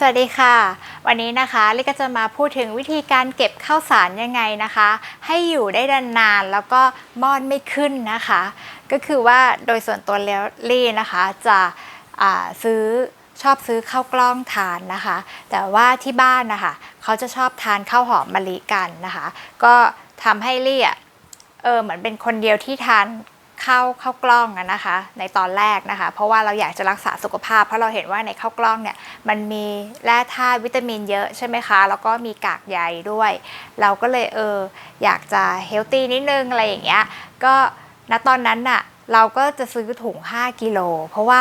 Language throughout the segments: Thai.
สวัสดีค่ะ วันนี้นะคะลิก็จะมาพูดถึงวิธีการเก็บข้าวสารยังไงนะคะ ให้อยู่ได้นานๆแล้วก็มอดไม่ขึ้นนะคะ ก็คือว่าโดยส่วนตัวแล้วลี่นะคะจะซื้อชอบซื้อข้าวกล้องทานนะคะ แต่ว่าที่บ้านนะคะเขาจะชอบทานข้าวหอมมะลิกันนะคะ ก็ทำให้ลี่อะเออเหมือนเป็นคนเดียวที่ทาน ข้าวข้าวกล้องนะคะ ในตอนแรกนะคะ เพราะว่าเราอยากจะรักษาสุขภาพ เพราะเราเห็นว่าในข้าวกล้องเนี่ยมันมีแร่ธาตุวิตามินเยอะใช่ไหมคะ แล้วก็มีกากใยด้วย เราก็เลยเอออยากจะเฮลตี้นิดนึงอะไรอย่างเงี้ยก็ณตอนนั้นน่ะเราก็จะซื้อถุง 5 กิโล เพราะว่า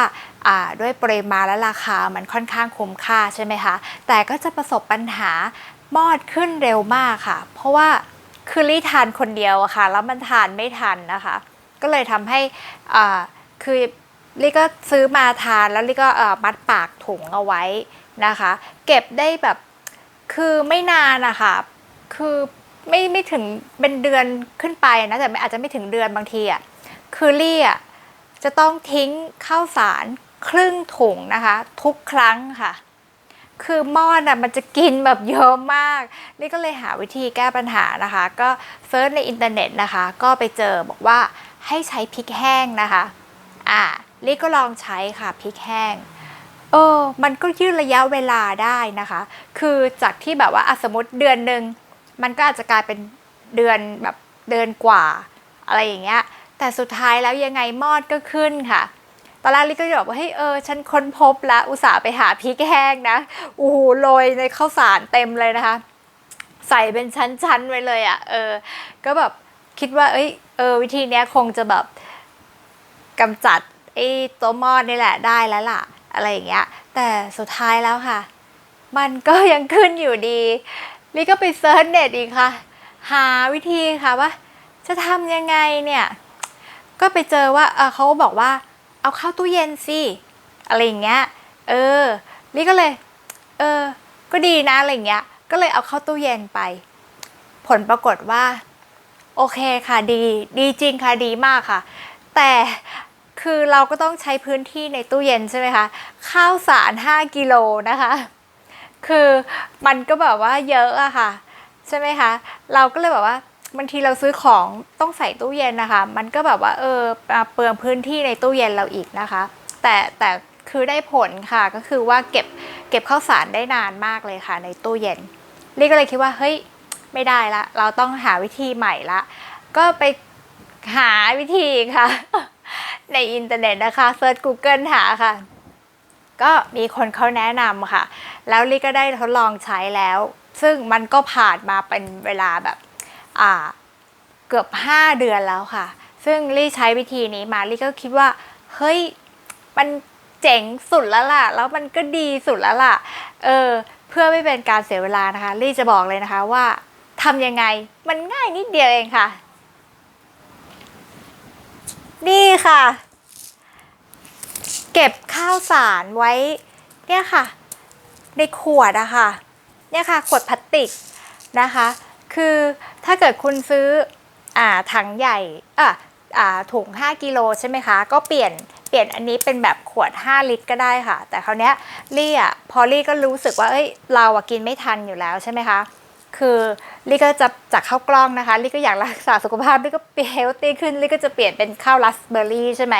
ด้วยปริมาณและราคามันค่อนข้างคุ้มค่าใช่ไหมคะ แต่ก็จะประสบปัญหามอดขึ้นเร็วมากค่ะ เพราะว่าคือลี่ทานคนเดียวอะค่ะ แล้วมันทานไม่ทันนะคะ ก็เลยทำให้คือลี่ก็ซื้อมาทานแล้วลี่ก็มัดปากถุงเอาไว้นะคะ เก็บได้แบบคือไม่นานอะค่ะคือไม่ไม่ถึงเป็นเดือนขึ้นไปนะแต่อาจจะไม่ถึงเดือนบางทีอะคือลี่อะจะต้องทิ้งข้าวสารครึ่งถุงนะคะ ทุกครั้งค่ะ คือหม้อน่ะมันจะกินแบบเยอะมาก นี่ก็เลยหาวิธีแก้ปัญหานะคะ ก็เซิร์ชในอินเทอร์เน็ตนะคะ ก็ไปเจอบอกว่า ให้ใช้พริกแห้งนะคะอ่าลี่ก็ลองใช้ค่ะพริกแห้งเออมันก็ยืดระยะเวลาได้นะคะ คือจากที่แบบว่าสมมติเดือนหนึ่งมันก็อาจจะกลายเป็นเดือนแบบเดือนกว่า อะไรอย่างเงี้ยแต่สุดท้ายแล้วยังไงมอดก็ขึ้นค่ะ ตอนแรกลิก็บอกว่าเฮ้ยเออฉันค้นพบแล้วอุตส่าห์ไปหาพริกแห้งนะโอ้โหโรยในข้าวสารเต็มเลยนะคะ ใส่เป็นชั้นๆไว้เลยอะ่ะเออ ก็แบบ คิดว่า เอ้ยเออวิธีเนี้ยคงจะแบบกำจัดไอ้ตัวมอดนี่แหละได้แล้วล่ะ อะไรอย่างเงี้ย แต่สุดท้ายแล้วค่ะ มันก็ยังขึ้นอยู่ดีลิก็ไปเซิร์ชเน็ตอีกค่ะ หาวิธีค่ะว่า จะทำยังไงเนี่ย ก็ไปเจอว่าเออเขาบอกว่า เอาเข้าตู้เย็นสิอะไรอย่างเงี้ย เออลิก็เลย เออ ก็ดีนะอะไรอย่างเงี้ย ก็เลยเอาเข้าตู้เย็นไป ผลปรากฏว่า โอเคค่ะดี ดีจริงค่ะดีมากค่ะ แต่คือเราก็ต้องใช้พื้นที่ในตู้เย็นใช่ไหมคะ ข้าวสาร 5 กิโลนะคะ คือมันก็แบบว่าเยอะอะค่ะ ใช่ไหมคะ เราก็เลยแบบว่าบางทีเราซื้อของต้องใส่ตู้เย็นนะคะ มันก็แบบว่าเออเปลืองพื้นที่ในตู้เย็นเราอีกนะคะ แต่แต่คือได้ผลค่ะก็คือว่าเก็บเก็บข้าวสารได้นานมากเลยค่ะ ในตู้เย็นลี่ก็เลยคิดว่าเฮ้ย ไม่ได้ละ เราต้องหาวิธีใหม่ละ ก็ไปหาวิธีค่ะ ในอินเทอร์เน็ตนะคะเซิร์ช Google หาค่ะ ก็มีคนเขาแนะนำค่ะ แล้วลี่ก็ได้ทดลองใช้แล้ว ซึ่งมันก็ผ่านมาเป็นเวลาแบบอ่าเกือบ 5 เดือนแล้วค่ะ ซึ่งลี่ใช้วิธีนี้มาลี่ก็คิดว่า เฮ้ย มันเจ๋งสุดแล้วล่ะ แล้วมันก็ดีสุดแล้วล่ะ เออ เพื่อไม่เป็นการเสียเวลานะคะ ลี่จะบอกเลยนะคะว่าำยังไง มันง่ายนิดเดียวเองค่ะ นี่ค่ะ เก็บข้าวสารไว้ เนี่ยค่ะ ในขวดอะค่ะ เนี่ยค่ะ ขวดพลาสติกนะคะ คือถ้าเกิดคุณซื้ออ่าถังใหญ่อะอ่าถุง 5 กิโลใช่ไหมคะ ก็เปลี่ยนเปลี่ยนอันนี้เป็นแบบขวด 5 ลิตรก็ได้ค่ะ แต่คราวเนี้ยลี่อะพอลี่ก็รู้สึกว่าเอ้ยเราอะกินไม่ทันอยู่แล้วใช่ไหมคะ คือลี่ก็จะจากข้าวกล้องนะคะลี่ก็อยากรักษาสุขภาพลี่ก็เปลี่ยนเฮลตี้ขึ้นลี่ก็จะเปลี่ยนเป็นข้าวราสเบอร์รี่ใช่ไหม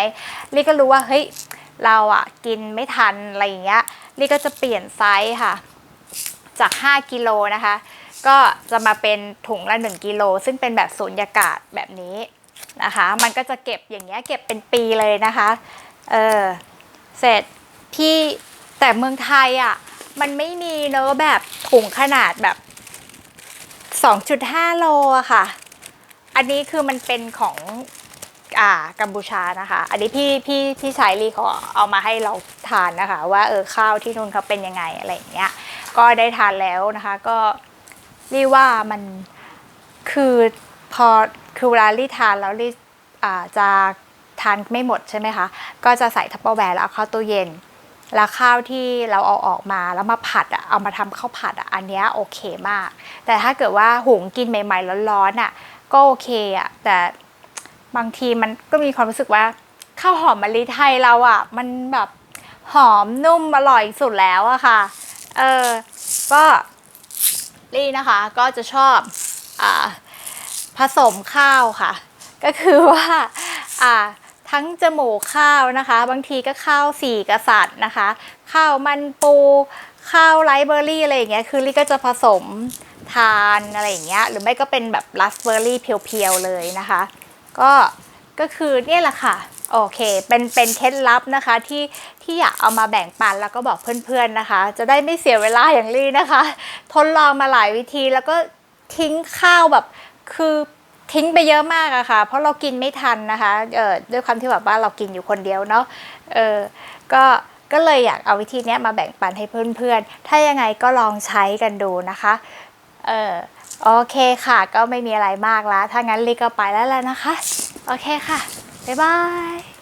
ลี่ก็รู้ว่าเฮ้ยเราอะกินไม่ทันอะไรอย่างเงี้ยลี่ก็จะเปลี่ยนไซส์ค่ะ จาก 5กิโลนะคะ ก็จะมาเป็นถุงละ 1กิโลซึ่งเป็นแบบสูญญากาศแบบนี้นะคะ มันก็จะเก็บอย่างเงี้ยเก็บเป็นปีเลยนะคะเออเสร็จพี่แต่เมืองไทยอะมันไม่มีเนอะแบบถุงขนาดแบบ 2.5 โลอะค่ะ อันนี้คือมันเป็นของอ่ากัมพูชานะคะ อันนี้พี่พี่พี่ชายลีเขาเอามาให้เราทานนะคะ ว่าเออข้าวที่นู่นเขาเป็นยังไงอะไรอย่างเงี้ย ก็ได้ทานแล้วนะคะ ก็รีว่ามันคือพอคือเวลารีทานแล้วรีอ่าจะทานไม่หมดใช่ไหมคะ ก็จะใส่ทัพเปอร์แวร์แล้วเอาเข้าตู้เย็น แล้วข้าวที่เราเอาออกมาแล้วมาผัดอะเอามาทำข้าวผัดอะอันนี้โอเคมาก แต่ถ้าเกิดว่าหุงกินใหม่ๆร้อนๆอะก็โอเคอะแต่บางทีมันก็มีความรู้สึกว่าข้าวหอมมะลิไทยเราอะมันแบบหอมนุ่มอร่อยสุดแล้วอะค่ะ เออ ก็ลี่นะคะก็จะชอบอ่าผสมข้าวค่ะ ก็คือว่าอ่า ทั้งจมูกข้าวนะคะ บางทีก็ข้าวสี่กษัตริย์นะคะ ข้าวมันปูข้าวไรเบอร์รี่อะไรอย่างเงี้ยคือลี่ก็จะผสมทานอะไรอย่างเงี้ยหรือไม่ก็เป็นแบบราสเบอร์รี่เพียวๆเลยนะคะ ก็ก็คือเนี่ยแหละค่ะโอเค เป็นเป็นเคล็ดลับนะคะที่ที่อยากเอามาแบ่งปันแล้วก็บอกเพื่อนๆนะคะ จะได้ไม่เสียเวลาอย่างลี่นะคะ ทดลองมาหลายวิธีแล้วก็ทิ้งข้าวแบบคือ ทิ้งไปเยอะมากอะค่ะ เพราะเรากินไม่ทันนะคะเออด้วยความที่แบบว่าเรากินอยู่คนเดียวเนาะเออก็ก็เลยอยากเอาวิธีนี้มาแบ่งปันให้เพื่อนๆ ถ้ายังไงก็ลองใช้กันดูนะคะเออโอเคค่ะก็ไม่มีอะไรมากแล้ว ถ้างั้นลีก็ไปแล้วแล้วนะคะ โอเคค่ะ บ๊ายบาย